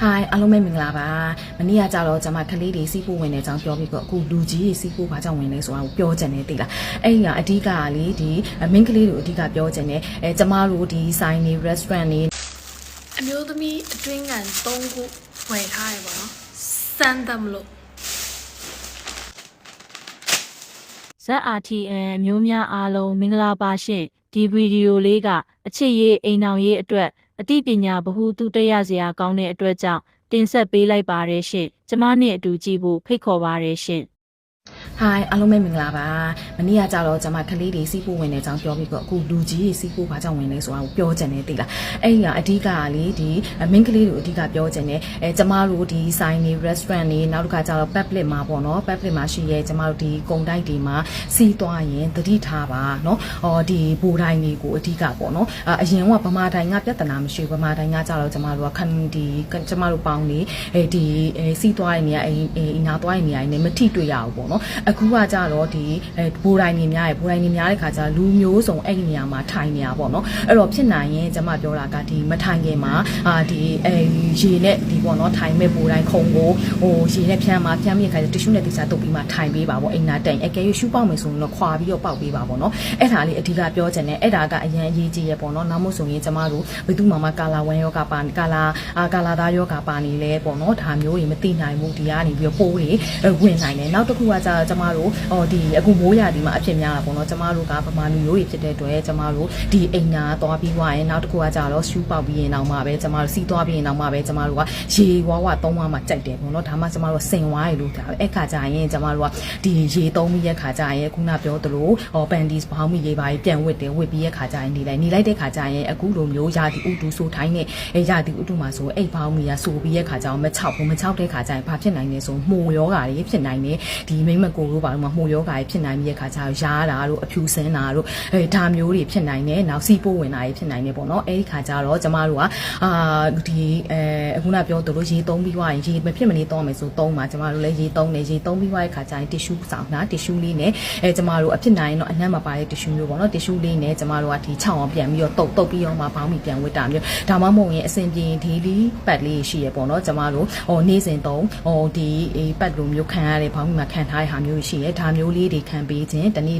ဟိုင်းအားလုံးပဲမင်္ဂလာပါမနေ့ကကြတော့ကျွန်မကလေးတွေစီးဖို့ဝင်တဲ့အကြောင်းပြောပြီးတော့အခုလူကြီးတွေစီးဖို့ဘာကြောင့်ဝင်လဲဆိုတာကိုပြောချင်တယ်သိလားအဲ့ဒီကအဓိကကလေဒီမင်းကလေးတွေကိုအဓိကပြောချင်တယ်အဲကျမတို့ဒီဆိုင်တွေ restaurant တွေအမျိုးသမီးအတွင်းကန်၃ခုဝယ်ထားရပါတော့စမ်းသပ်မလို့ ZRTN မျိုးများအားလုံးမင်္ဂလာပါရှင်ဒီဗီဒီယိုလေးကအချစ်ရေးအိမ်အောင်ရေးအတွက် အသိပညာဗဟုသုတရစရာကောင်းတဲ့အတွက်ကြောင့်တင်ဆက်ပေးလိုက်ပါတယ်ရှင်ကျမနဲ့အတူကြည့်ဖို့ဖိတ်ခေါ်ပါတယ်ရှင် ဟိုင်းအားလုံးပဲမင်္ဂလာပါမနေ့ကကြတော့ကျွန်မကလေးတွေစီးဖို့ဝင်တဲ့အကြောင်းပြောပြီးတော့အခုလူကြီးတွေစီးဖို့ဘာကြောင့်ဝင်လဲဆိုတာကိုပြောချင်တယ်သိလားအဲ့ဒီကအဓိကကလေဒီမင်းကလေးတွေကိုအဓိကပြောချင်တယ်အဲကျမတို့ဒီဆိုင်တွေ restaurant တွေနောက်တစ်ခါကျတော့ public မှာပေါ့နော် public မှာရှိရဲကျမတို့ဒီကုန်တိုက်တွေမှာစီးသွားရင်သတိထားပါနော်ဟောဒီဘူတိုင်းတွေကိုအဓိကပေါ့နော်အအရင်ကဗမာတိုင်းကပြဿနာမရှိဘူးဗမာတိုင်းကကြတော့ကျမတို့ကခန်းဒီကျမတို့ပေါင်းနေအဲဒီအဲစီးသွားတဲ့နေရာအဲအနာသွားတဲ့နေရာတွေနဲ့မထိတွေ့ရဘူးပေါ့နော်အခုကကြတော့ဒီအဲဘိုးတိုင်းနေများရယ်ဘိုးတိုင်းနေများတဲ့ခါကျလူမျိုးစုံအဲ့ဒီနေရာမှာထိုင်နေရပေါ့နော်အဲ့တော့ဖြစ်နိုင်ရင်ကျွန်မပြောတာကဒီမထိုင်ခင်မှာအာဒီအဲရေနဲ့ဒီပေါ့နော်ထိုင်မဲ့ဘိုးတိုင်းခုံကိုဟိုရေနဲ့ဖြန်းမှာဖြန်းမိတဲ့ခါကျတ िश ူးနဲ့တိစားတုပ်ပြီးမှထိုင်ပေးပါပေါ့အိမ်နာတိုင်အကယ်၍ရှူးပေါက်မယ်ဆိုရင်တော့ခွာပြီးတော့ပေါက်ပေးပါပေါ့နော်အဲ့ဒါလေးအဓိကပြောချင်တယ်အဲ့ဒါကအရန်အရေးကြီးရယ်ပေါ့နော်နောက်မို့ဆိုရင်ကျွန်မတို့ဘယ်သူမှမကာလာဝမ်ယောဂပါကာလာကာလာသားယောဂပါနေလဲပေါ့နော်ဒါမျိုးတွေမသိနိုင်ဘူးဒီကနေပြီးတော့ပိုးတွေဝင်နိုင်တယ်နောက်တစ်ခုကကျကျွန်မတို့ဟောဒီအခုမိုးရာဒီမှာအဖြစ်များတာပေါ့နော်ကျမတို့ကဗမာလူမျိုးတွေဖြစ်တဲ့အတွက်ကျမတို့ဒီအိမ်နာသွားပြီးွားရင်နောက်တစ်ခုကကြတော့ရှူးပေါက်ပြီးရင်တော့မှပဲကျမတို့စီးသွားပြီးရင်တော့မှပဲကျမတို့ကရေဝါဝသုံးဝါမှကြိုက်တယ်ပေါ့နော်ဒါမှကျမတို့ဆင်ဝါးရလို့ဒါပဲအဲ့ခါကျရင်ကျမတို့ကဒီရေသုံးပြီးရဲ့ခါကျရင်ခုနပြောသလိုဟောပန်ဒီစ်ဘောင်းမီရေပါပြန်ဝစ်တယ်ဝစ်ပြီးရဲ့ခါကျရင်နေလိုက်နေလိုက်တဲ့ခါကျရင်အခုလိုမျိုးရာဒီဥတူဆိုထိုင်းနဲ့အဲရာဒီဥတူမှာဆိုအိတ်ဘောင်းမီကဆိုပြီးရဲ့ခါကျအောင်မချောက်ဘူးမချောက်တဲ့ခါကျရင်ဘာဖြစ်နိုင်လဲဆိုမှုယောဂါတွေဖြစ်နိုင်တယ်ဒီမိမကိုတို့ဘာလို့မှမှုယောဂါတွေဖြစ်နိုင်ပြီးရဲ့ခါကျရားတာတို့အဖြူစင်းတာတို့အဲဒါမျိုးတွေဖြစ်နိုင်တယ်နောက်စီးပိုးဝင်တာတွေဖြစ်နိုင်တယ်ပေါ့နော်အဲဒီခါကျတော့ကျမတို့ကအာဒီအဲအခုနပြောသလိုရေသုံးပြီးွားရင်ရေမဖြစ်မနေသုံးမယ်ဆိုသုံးပါကျမတို့လည်းရေသုံးတယ်ရေသုံးပြီးွားတဲ့ခါကျရင်တီရှူးဆောင်တာတီရှူးလေးနဲ့အဲကျမတို့အဖြစ်နိုင်တော့အနှံ့မပါတဲ့တီရှူးမျိုးပေါ့နော်တီရှူးလေးနဲ့ကျမတို့ကဒီခြောက်အောင်ပြန်ပြီးတော့တုပ်တုပ်ပြီးတော့မှဘောင်းမီပြန်ဝစ်တာမျိုးဒါမှမဟုတ်ရင်အဆင်ပြေဒီလီပတ်လေးရှိရပေါ့နော်ကျမတို့ဟိုနေ့စဉ်သုံးဟိုဒီပတ်လိုမျိုးခံရတဲ့ဘောင်းမီမှာခံထားတဲ့ဟာမျိုးရှိရဒါမျိုးလေးတွေခံပေးခြင်းတနေ့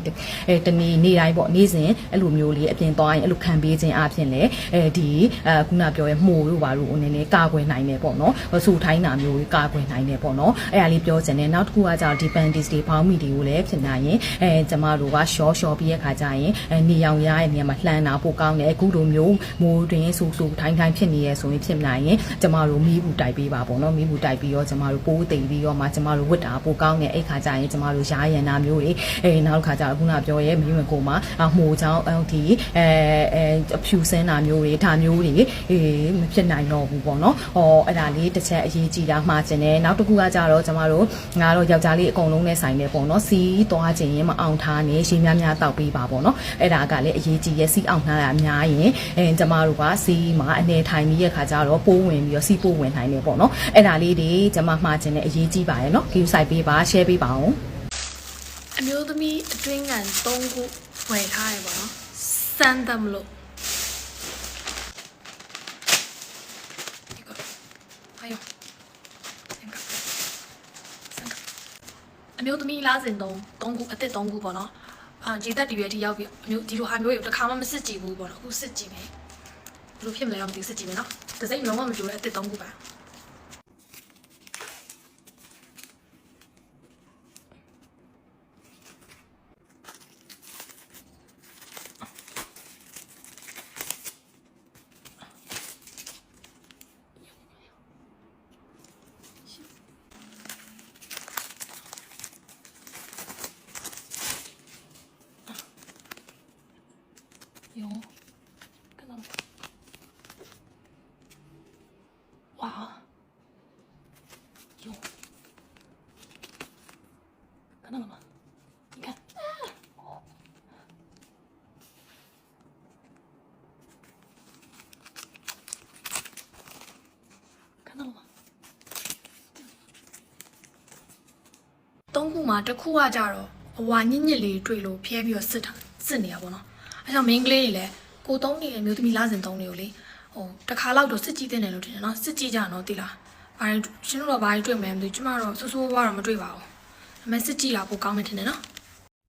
အဲတနေ့နေ့တိုင်းပေါ့နေ့စဉ်အဲ့လိုမျိုးလေးအပြင်သွားရင်အဲ့လိုခံပေးခြင်းအပြင်လေအဲဒီအခုနပြောရဲမှုတို့ပါလို့နည်းနည်းကာကွယ်နိုင်တယ်ပေါ့နော်ဆူထိုင်းတာမျိုးကာကွယ်နိုင်တယ်ပေါ့နော်အဲ့ဒါလေးပြောချင်တယ်နောက်တစ်ခုကကြောင့်ဒီ bandits တွေဘောင်းမီတွေကိုလည်းဖြစ်နိုင်ရင်အဲကျမတို့က short short ပြီးတဲ့ခါကျရင်အဲနေရောင်ရရဲ့နေရာမှာလှမ်းတာပိုကောင်းတယ်အခုလိုမျိုးမိုးတွင်ဆူဆူထိုင်းထိုင်းဖြစ်နေရဆိုရင်ဖြစ်နိုင်ရင်ကျမတို့မီးဘူးတိုက်ပေးပါပေါ့နော်မီးဘူးတိုက်ပြီးတော့ကျမတို့ပိုးသိမ့်ပြီးတော့မှကျမတို့ဝတ်တာပိုကောင်းတယ်အဲ့ခါကျရင်ကျမတို့ရားရန်နာမျိုးတွေအဲနောက်တစ်ခါကျတော့ခုနပြောရဲမင်းမကိုမှာမှုချောင်းဒီအဲအဲအဖြူစင်းတာမျိုးတွေဒါမျိုးတွေအေးမဖြစ်နိုင်တော့ဘူးပေါ့နော်ဟောအဲ့ဒါလေးတစ်ချက်အရေးကြီးတာမှားခြင်းတယ်နောက်တစ်ခုကကြတော့ကျမတို့ငါတော့ယောက်ျားလေးအကုန်လုံးနဲ့ဆိုင်တယ်ပေါ့နော်စီးသွားခြင်းရင်မအောင်ထားနဲ့ရေများများတောက်ပေးပါပေါ့နော်အဲ့ဒါကလည်းအရေးကြီးရဲ့စီးအောင်ထားတာအများရင်အဲကျမတို့ကစီးမှာအနေထိုင်ပြီးရဲ့ခါကျတော့ပိုးဝင်ပြီးတော့စီးပိုးဝင်နိုင်တယ်ပေါ့နော်အဲ့ဒါလေးတွေကျမမှားခြင်းနဲ့အရေးကြီးပါရဲ့နော် view site ပေးပါ share ပေးပါအောင် အမျိုးသမီးအတွင်းကန်၃ခုဝယ်ထားရပါတော့စမ်းသပ်မလို့ဟာယောအမျိုးသမီးလားစင်သုံး၃ခုအစ်စ်၃ခုပေါ့နော်အာဂျီတက်တီရဲ့အထိရောက်ပြီအမျိုးဒီလိုဟာမျိုးတွေတစ်ခါမှမစစ်ကြည့်ဘူးပေါ့နော်အခုစစ်ကြည့်မယ်ဘယ်လိုဖြစ်မလဲတော့မသိဘူးစစ်ကြည့်မယ်နော်ဒီစိတ်လုံးဝမကြိုးတဲ့အစ်စ်၃ခုပါ သုံးခုမှာတစ်ခုကကြတော့အဝါညစ်ညစ်လေးတွေ့လို့ဖျဲပြီးတော့စစ်တာစစ်နေရပါတော့အဲကြောင့် main ကလေးတွေလည်းကိုသုံးနေတဲ့မျိုးသမီးလားစင်သုံးတွေကိုလေဟိုတစ်ခါလောက်တော့စစ်ကြည့်တဲ့တယ်လို့ထင်တယ်နော်စစ်ကြည့်ကြတော့တိလားဘာလဲရှင်တို့တော့ဘာတွေတွေ့မယ်မသိဘူးကျမတော့စိုးစိုးဝါးတော့မတွေ့ပါဘူးဒါပေမဲ့စစ်ကြည့်တာပိုကောင်းမယ်ထင်တယ်နော်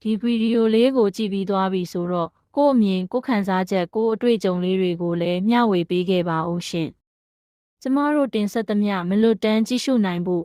ဒီဗီဒီယိုလေးကိုကြည့်ပြီးသွားပြီဆိုတော့ကိုယ့်အမြင်ကိုယ့်ခံစားချက်ကိုယ့်အတွေ့အကြုံလေးတွေကိုလည်းမျှဝေပေးခဲ့ပါဦးရှင်ကျမတို့တင်ဆက်သမျှမလွတ်တမ်းကြည့်ရှုနိုင်ဖို့